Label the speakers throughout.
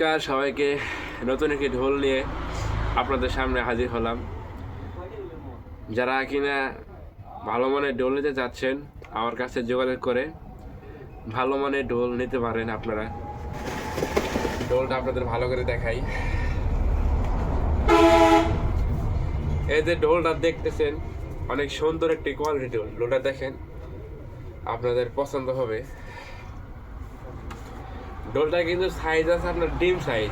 Speaker 1: নমস্কার সবাইকে নতুন একটি ঢোল নিয়ে আপনাদের সামনে হাজির হলাম। যারা কিনা ভালো মানের ঢোল নিতে চাচ্ছেন, আমার কাছে যোগাযোগ করে ভালো মানের ঢোল নিতে পারেন আপনারা। ঢোলটা আপনাদের ভালো করে দেখাই। এই যে ঢোলটা দেখতেছেন, অনেক সুন্দর একটি কোয়ালিটি ঢোল। ঢোলটা দেখেন, আপনাদের পছন্দ হবে। ডোলটা কিন্তু সাইজ আছে আপনার ডিম সাইজ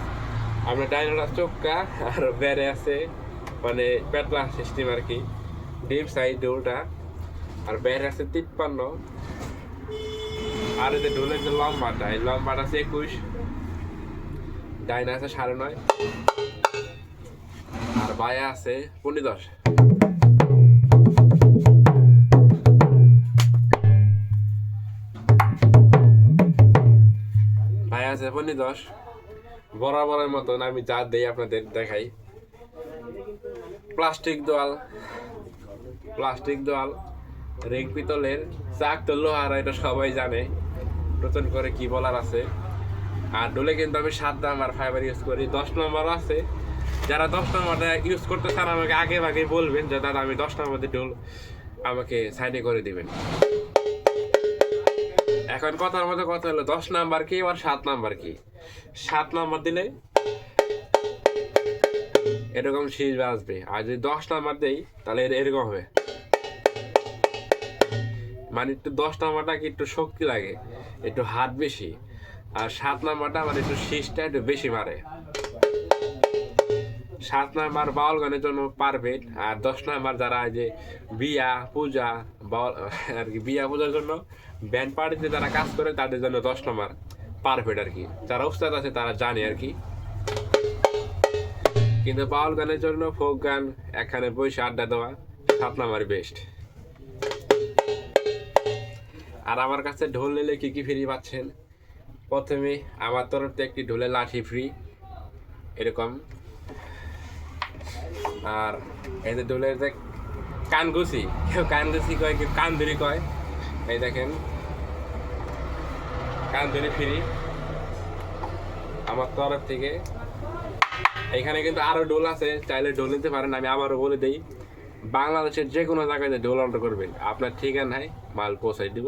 Speaker 1: আপনার ডাইনাটা চোখকা আর বেড়ে আছে মানে পেটলা সিস্টেম আর কি। ডিম সাইজ ডোলটা আর বেড়ে আছে তিপ্পান্ন। আর এই যে ঢোলের যে লম্বাটা, এই লম্বাটা আছে একুশ। ডাইনা আছে সাড়ে নয়। আর বায়া আছে পনেরো দশ। ভাই দশ, বরাবরের মতন আমি যা দেই আপনাদের দেখাই। প্লাস্টিক দোয়াল প্লাস্টিক দোয়াল রেগ পিতলের, চাক তো লোহার, এটা সবাই জানে, নতুন করে কি বলার আছে। আর ডোলে কিন্তু আমি সাত নাম্বার ফাইবার ইউজ করি, দশ নম্বর আছে। যারা দশ নম্বরটা ইউজ করতে চান, আমাকে আগে আগে বলবেন যে, দাদা, আমি দশ নম্বর ডোল আমাকে সাইডে করে দিবেন। এখন কথার মধ্যে কথা হলো, দশ নাম্বার কি আর সাত নাম্বার কি? সাত নাম্বার দিলে এরকম শীষ বাজবে। আর যদি দশ নাম্বার দেই, তাহলে এর- এরকম হবে। মানে একটু দশ নাম্বারটা কি একটু শক্তি লাগে, একটু হাত বেশি। আর সাত নাম্বারটা মানে একটু শীষটা একটু বেশি মারে। সাত নাম্বার বাউল গানের জন্য পারফেক্ট, আর দশ নাম্বার যারা যে বিয়া, পূজা, বাউল, আর কি বিয়া, পূজার জন্য ব্যান্ড পার্টিতে যারা কাজ করে, তাদের জন্য দশ নম্বর পারফেক্ট আর কি। যারা উস্তাদ আছে, তারা জানে আর কি। কিন্তু বাউল গানের জন্য ফোক গান, এখানে বসে আড্ডা দেওয়া, সাত নাম্বার বেস্ট আর আমার কাছে ঢোল নিলে কী কী ফ্রি পাচ্ছেন? প্রথমে আমার তরফ থেকে একটি ঢোলের লাঠি ফ্রি এরকম। আর এই যে ঢোলের যে কানগুসি কেউ কানগুসি কয়, কেউ কানদুরি কয়। এই দেখেন কানদুরি ফ্রি। আমার তরফ থেকে। এখানে কিন্তু আরও ডোল আছে, চাইলে ডোল নিতে পারেন, আমি আবারও বলে দিই। বাংলাদেশের যে কোনো জায়গায় ডোল অর্ডার করবেন, আপনার ঠিকানায় মাল পৌঁছাই দিব।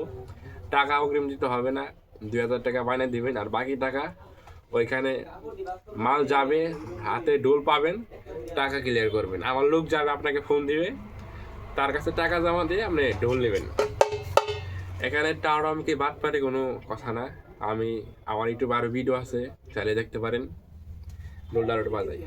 Speaker 1: টাকা অগ্রিম দিতে হবে না, দুই হাজার টাকা বানিয়ে দিবেন, আর বাকি টাকা ওইখানে মাল যাবে, হাতে ডোল পাবেন। টাকা ক্লিয়ার করবেন। আবার লোক যাবে আপনাকে ফোন দিবে, তার কাছে টাকা জমা দিয়ে আপনি ঢোল নেবেন। এখানে টাওয়ার কি বাদ পারে কোনো কথা না। আমি, আমার ইউটিউব আরও ভিডিও আছে চালিয়ে দেখতে পারেন। ঢোল আরও বাজাই।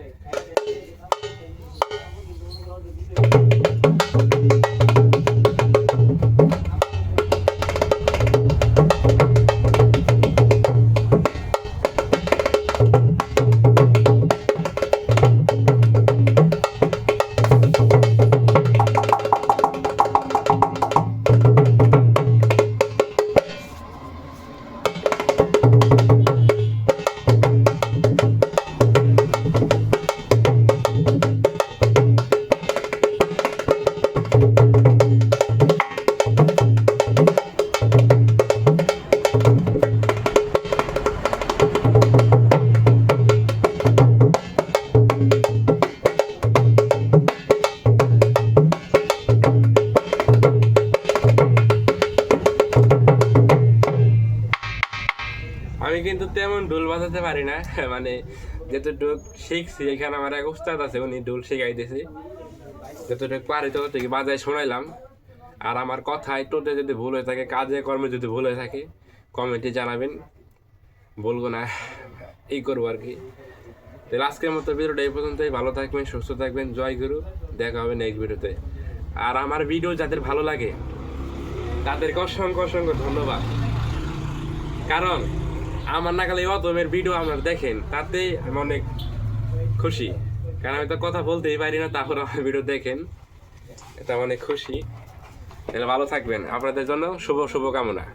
Speaker 1: আমি কিন্তু তেমন ঢোল বাজাতে পারি না মানে যতটুক শিখছি, এখানে আমার এক উস্তাদ আছে, উনি ঢোল শিখাইতেছে যতটুকু পারি ততটুকু বাজায় শোনাইলাম। আর আমার কথায় টোটে যদি ভুল হয়ে থাকে, কাজে কর্মে যদি ভুল হয়ে থাকে কমেন্টে জানাবেন। বলব না, এই করব আর কি। তাহলে আজকের মতো ভিডিওটা এই পর্যন্তই। ভালো থাকবেন, সুস্থ থাকবেন, জয় গুরু। দেখা হবে নেক্সট ভিডিওতে। আর আমার ভিডিও যাদের ভালো লাগে, তাদেরকে অসংখ্য অসংখ্য ধন্যবাদ। কারণ আমার নাগালে অতমের ভিডিও আপনারা দেখেন, তাতে আমি অনেক খুশি। কারণ আমি তো কথা বলতেই পারি না, তারপর আমার ভিডিও দেখেন। এটা অনেক খুশি। তাহলে ভালো থাকবেন। আপনাদের জন্য শুভ শুভ কামনা।